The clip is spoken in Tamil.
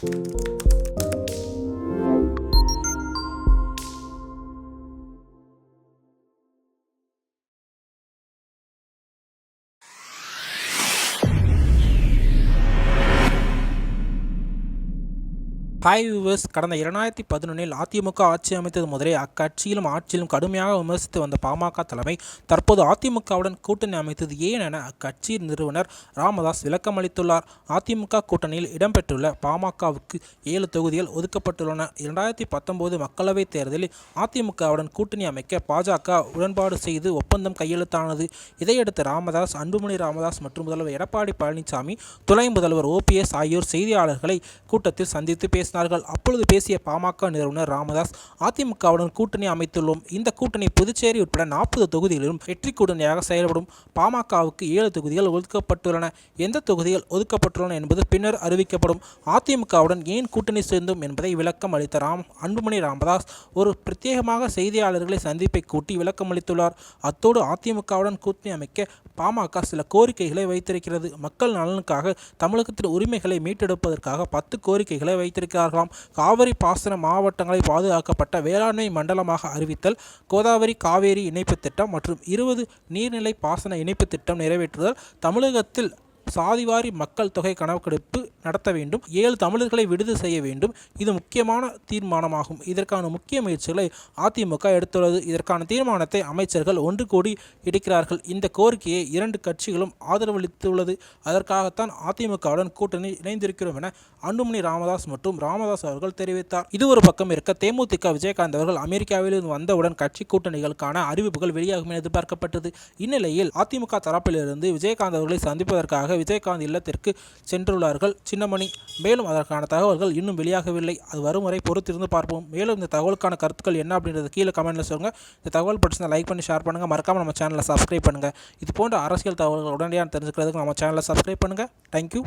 Música ஹாய் வியூவர்ஸ் கடந்த இரண்டாயிரத்தி பதினொன்றில் அதிமுக ஆட்சி அமைத்தது முதலே அக்கட்சியிலும் ஆட்சியிலும் கடுமையாக விமர்சித்து வந்த பாமக தலைமை தற்போது அதிமுகவுடன் கூட்டணி அமைத்தது ஏன் என அக்கட்சியின் நிறுவனர் ராமதாஸ் விளக்கம் அளித்துள்ளார். அதிமுக கூட்டணியில் இடம்பெற்றுள்ள பாமகவுக்கு ஏழு தொகுதிகள் ஒதுக்கப்பட்டுள்ளன. இரண்டாயிரத்தி பத்தொன்பது மக்களவைத் தேர்தலில் அதிமுகவுடன் கூட்டணி அமைக்க பாஜக உடன்பாடு செய்து ஒப்பந்தம் கையெழுத்தானது. இதையடுத்து ராமதாஸ் அன்புமணி ராமதாஸ் மற்றும் முதல்வர் எடப்பாடி பழனிசாமி துணை முதல்வர் ஓபிஎஸ் ஆகியோர் செய்தியாளர்களை கூட்டத்தில் சந்தித்து பேசினார்கள். அப்பொழுது பேசிய பாமக நிறுவனர் ராமதாஸ் அதிமுகவுடன் கூட்டணி அமைத்துள்ளோம். இந்த கூட்டணி புதுச்சேரி உட்பட நாற்பது தொகுதிகளிலும் வெற்றி கூட்டணியாக செயல்படும். பாமகவுக்கு ஏழு தொகுதிகள் ஒதுக்கப்பட்டுள்ளன. எந்த தொகுதிகள் ஒதுக்கப்பட்டுள்ளன என்பது பின்னர் அறிவிக்கப்படும். அதிமுகவுடன் ஏன் கூட்டணி சேர்ந்தோம் என்பதை விளக்கம் அளித்த ராம் அன்புமணி ராமதாஸ் ஒரு பிரத்யேகமாக செய்தியாளர்களை சந்திப்பை கூட்டி விளக்கம் அளித்துள்ளார் அத்தோடு அதிமுகவுடன் கூட்டணி அமைக்க பாமக சில கோரிக்கைகளை வைத்திருக்கிறது. மக்கள் நலனுக்காக தமிழகத்தின் உரிமைகளை மீட்டெடுப்பதற்காக பத்து கோரிக்கைகளை வைத்திருக்கிறார்களாம். காவிரி பாசன மாவட்டங்களை பாதுகாக்கப்பட்ட வேளாண்மை மண்டலமாக அறிவித்தல் கோதாவரி காவேரி இணைப்பு திட்டம் மற்றும் இருபது நீர்நிலை பாசன இணைப்பு திட்டம் நிறைவேற்றுதல் தமிழகத்தில் சாதிவாரி மக்கள் தொகை கணக்கெடுப்பு நடத்த வேண்டும். ஏழு தமிழர்களை விடுதலை செய்ய வேண்டும். இது முக்கியமான தீர்மானமாகும். இதற்கான முக்கிய முயற்சிகளை அதிமுக எடுத்துள்ளது. இதற்கான தீர்மானத்தை அமைச்சர்கள் ஒன்று கூடி எடுக்கிறார்கள். இந்த கோரிக்கையை இரண்டு கட்சிகளும் ஆதரவளித்துள்ளது. அதற்காகத்தான் அதிமுகவுடன் கூட்டணி இணைந்திருக்கிறோம் என அன்புமணி ராமதாஸ் மற்றும் ராமதாஸ் அவர்கள் தெரிவித்தார். இது ஒரு பக்கம் இருக்க தேமுதிக விஜயகாந்த் அவர்கள் அமெரிக்காவிலிருந்து வந்தவுடன் கட்சி கூட்டணிகளுக்கான அறிவிப்புகள் வெளியாகும் என எதிர்பார்க்கப்பட்டது. இந்நிலையில் அதிமுக தரப்பிலிருந்து விஜயகாந்த் அவர்களை சந்திப்பதற்காக விஜயகாந்த் இல்லத்திற்கு சென்றுள்ளார்கள். சின்னமணி மேலும் அதற்கான தகவல்கள் இன்னும் வெளியாகவில்லை. அது வரும் வரை பொறுத்திருந்து பார்ப்போம். மேலும் இந்த தகவலுக்கான கருத்துக்கள் என்ன அப்படின்றது கீழே கமெண்ட்ல சொல்லுங்க. இந்த தகவல் பிடிச்சிருந்தா லைக் பண்ணி ஷேர் பண்ணுங்க. மறக்காமல் நம்ம சேனலை சப்ஸ்கிரைப் பண்ணுங்க. இது போன்ற அரசியல் தகவல்கள் உடனடியாக தெரிஞ்சுக்கிறதுக்கு நம்ம சேனலை சப்ஸ்கிரைப் பண்ணுங்க. தேங்க்யூ